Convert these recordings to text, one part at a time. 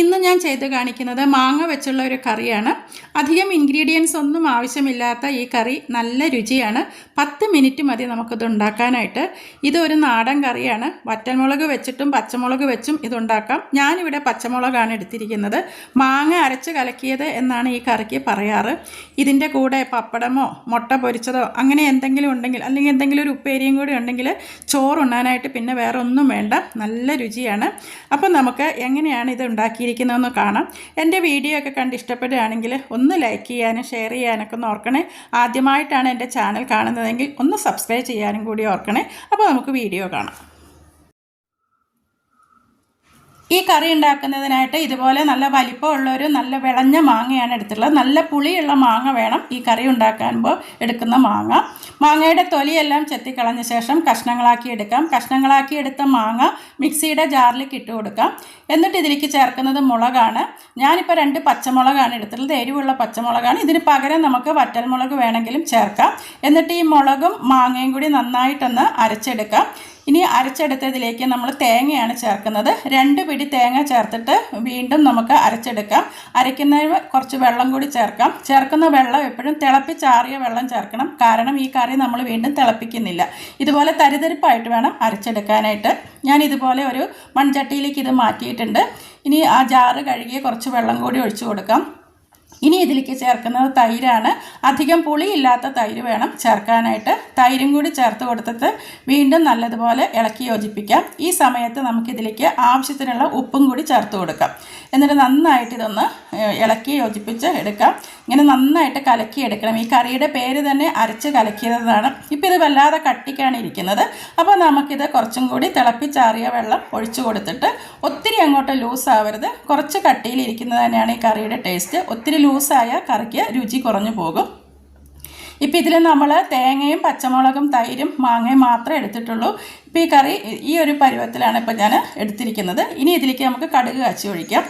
ഇന്ന് ഞാൻ ചെയ്ത് കാണിക്കുന്നത് മാങ്ങ വെച്ചുള്ള ഒരു കറിയാണ്. അധികം ഇൻഗ്രീഡിയൻസ് ഒന്നും ആവശ്യമില്ലാത്ത ഈ കറി നല്ല രുചിയാണ്. പത്ത് മിനിറ്റ് മതി നമുക്കിത് ഉണ്ടാക്കാനായിട്ട്. ഇതൊരു നാടൻ കറിയാണ്. വറ്റൽമുളക് വെച്ചിട്ടും പച്ചമുളക് വെച്ചും ഇതുണ്ടാക്കാം. ഞാനിവിടെ പച്ചമുളകാണ് എടുത്തിരിക്കുന്നത്. മാങ്ങ അരച്ച് കലക്കിയത് എന്നാണ് ഈ കറിക്ക് പറയാറ്. ഇതിന്റെ കൂടെ പപ്പടമോ മുട്ട പൊരിച്ചതോ അങ്ങനെ എന്തെങ്കിലും ഉണ്ടെങ്കിൽ അല്ലെങ്കിൽ എന്തെങ്കിലും ഒരു ഉപ്പേരിയും കൂടി ഉണ്ടെങ്കിൽ ചോറുണ്ണാനായിട്ട് പിന്നെ വേറെ ഒന്നും വേണ്ട. നല്ല രുചിയാണ്. അപ്പം നമുക്ക് എങ്ങനെയാണ് ഇത് ഉണ്ടാക്കിയിരിക്കുന്നതെന്ന് കാണാം. എന്റെ വീഡിയോ ഒക്കെ കണ്ട് ഇഷ്ടപ്പെടുകയാണെങ്കിൽ ഒന്ന് ലൈക്ക് ചെയ്യാനും ഷെയർ ചെയ്യാനൊക്കെ ഒന്ന് ഓർക്കണേ. ആദ്യമായിട്ടാണ് എന്റെ ചാനൽ കാണുന്നതെങ്കിൽ ഒന്ന് സബ്സ്ക്രൈബ് ചെയ്യാനും കൂടി ഓർക്കണേ. അപ്പോൾ നമുക്ക് വീഡിയോ കാണാം. ഈ കറി ഉണ്ടാക്കുന്നതിനായിട്ട് ഇതുപോലെ നല്ല വലിപ്പമുള്ള ഒരു നല്ല വിളഞ്ഞ മാങ്ങയാണ് എടുത്തിട്ടുള്ളത്. നല്ല പുളിയുള്ള മാങ്ങ വേണം ഈ കറി ഉണ്ടാക്കുമ്പോൾ എടുക്കുന്ന മാങ്ങ. മാങ്ങയുടെ തൊലിയെല്ലാം ചെത്തിക്കളഞ്ഞ ശേഷം കഷ്ണങ്ങളാക്കി എടുക്കാം. കഷ്ണങ്ങളാക്കി എടുത്ത മാങ്ങ മിക്സിയുടെ ജാറിലേക്ക് ഇട്ട് കൊടുക്കാം. എന്നിട്ട് ഇതിലേക്ക് ചേർക്കുന്നത് മുളകാണ്. ഞാനിപ്പോൾ രണ്ട് പച്ചമുളകാണ് എടുത്തിട്ടുള്ളത്. എരിവുള്ള പച്ചമുളകാണ്. ഇതിന് പകരം നമുക്ക് വറ്റൽമുളക് വേണമെങ്കിലും ചേർക്കാം. എന്നിട്ട് ഈ മുളകും മാങ്ങയും കൂടി നന്നായിട്ടൊന്ന് അരച്ചെടുക്കാം. ഇനി അരച്ചെടുത്തതിലേക്ക് നമ്മൾ തേങ്ങയാണ് ചേർക്കുന്നത്. രണ്ട് പിടി തേങ്ങ ചേർത്തിട്ട് വീണ്ടും നമുക്ക് അരച്ചെടുക്കാം. അരയ്ക്കുന്നതിന് കുറച്ച് വെള്ളം കൂടി ചേർക്കാം. ചേർക്കുന്ന വെള്ളം എപ്പോഴും തിളപ്പിച്ചാറിയ വെള്ളം ചേർക്കണം. കാരണം ഈ കറി നമ്മൾ വീണ്ടും തിളപ്പിക്കുന്നില്ല. ഇതുപോലെ തരിതരിപ്പായിട്ട് വേണം അരച്ചെടുക്കാനായിട്ട്. ഞാൻ ഇതുപോലെ ഒരു മൺചട്ടിയിലേക്ക് ഇത് മാറ്റിയിട്ടുണ്ട്. ഇനി ആ ജാറ് കഴുകിയ കുറച്ച് വെള്ളം കൂടി ഒഴിച്ചു കൊടുക്കാം. ഇനി ഇതിലേക്ക് ചേർക്കുന്നത് തൈരാണ്. അധികം പുളിയില്ലാത്ത തൈര് വേണം ചേർക്കാനായിട്ട്. തൈരും കൂടി ചേർത്ത് കൊടുത്തിട്ട് വീണ്ടും നല്ലതുപോലെ ഇളക്കി യോജിപ്പിക്കാം. ഈ സമയത്ത് നമുക്കിതിലേക്ക് ആവശ്യത്തിനുള്ള ഉപ്പും കൂടി ചേർത്ത് കൊടുക്കാം. എന്നിട്ട് നന്നായിട്ട് ഇതൊന്ന് ഇളക്കി യോജിപ്പിച്ച് എടുക്കാം. ഇങ്ങനെ നന്നായിട്ട് കലക്കി എടുക്കണം. ഈ കറിയുടെ പേര് തന്നെ അരച്ച് കലക്കിയതാണ്. ഇപ്പം ഇത് വല്ലാതെ കട്ടിക്കാണ് ഇരിക്കുന്നത്. അപ്പോൾ നമുക്കിത് കുറച്ചും കൂടി തിളപ്പിച്ചാറിയ വെള്ളം ഒഴിച്ചു കൊടുത്തിട്ട് ഒത്തിരി അങ്ങോട്ട് ലൂസ് ആവരുത്. കുറച്ച് കട്ടിയിലിരിക്കുന്നത് തന്നെയാണ് ഈ കറിയുടെ ടേസ്റ്റ് ഒത്തിരി ലൂസായ കറിക്ക് രുചി കുറഞ്ഞു പോകും. ഇപ്പം ഇതിൽ നമ്മൾ തേങ്ങയും പച്ചമുളകും തൈരും മാങ്ങയും മാത്രമേ എടുത്തിട്ടുള്ളൂ. ഇപ്പോൾ ഈ കറി ഈ ഒരു പരുവത്തിലാണ് ഇപ്പോൾ ഞാൻ എടുത്തിരിക്കുന്നത്. ഇനി ഇതിലേക്ക് നമുക്ക് കടുക് കാച്ചി ഒഴിക്കാം.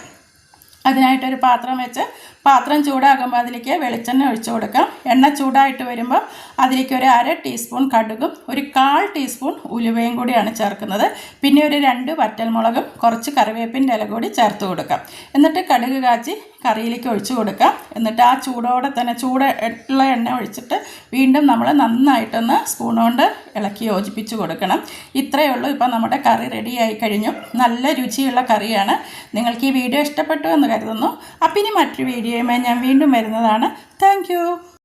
അതിനായിട്ടൊരു പാത്രം വെച്ച് പാത്രം ചൂടാകുമ്പോൾ അതിലേക്ക് വെളിച്ചെണ്ണ ഒഴിച്ചു കൊടുക്കാം. എണ്ണ ചൂടായിട്ട് വരുമ്പോൾ അതിലേക്ക് ഒരു അര ടീസ്പൂൺ കടുകും ഒരു കാൽ ടീസ്പൂൺ ഉലുവയും കൂടിയാണ് ചേർക്കുന്നത്. പിന്നെ ഒരു രണ്ട് വറ്റൽമുളകും കുറച്ച് കറിവേപ്പിന്റെ ഇല കൂടി ചേർത്ത് കൊടുക്കാം. എന്നിട്ട് കടുക് കാച്ചി കറിയിലേക്ക് ഒഴിച്ചു കൊടുക്കുക. എന്നിട്ട് ആ ചൂടോടെ തന്നെ ചൂട് ഉള്ള എണ്ണ ഒഴിച്ചിട്ട് വീണ്ടും നമ്മൾ നന്നായിട്ടൊന്ന് സ്പൂൺ കൊണ്ട് ഇളക്കി യോജിപ്പിച്ച് കൊടുക്കണം. ഇത്രയേ ഉള്ളൂ. ഇപ്പം നമ്മുടെ കറി റെഡിയായി കഴിഞ്ഞു. നല്ല രുചിയുള്ള കറിയാണ്. നിങ്ങൾക്ക് ഈ വീഡിയോ ഇഷ്ടപ്പെട്ടു എന്ന് കരുതുന്നു. അപ്പം ഇനി മറ്റൊരു വീഡിയോയുമായി ഞാൻ വീണ്ടും വരുന്നതാണ്. താങ്ക്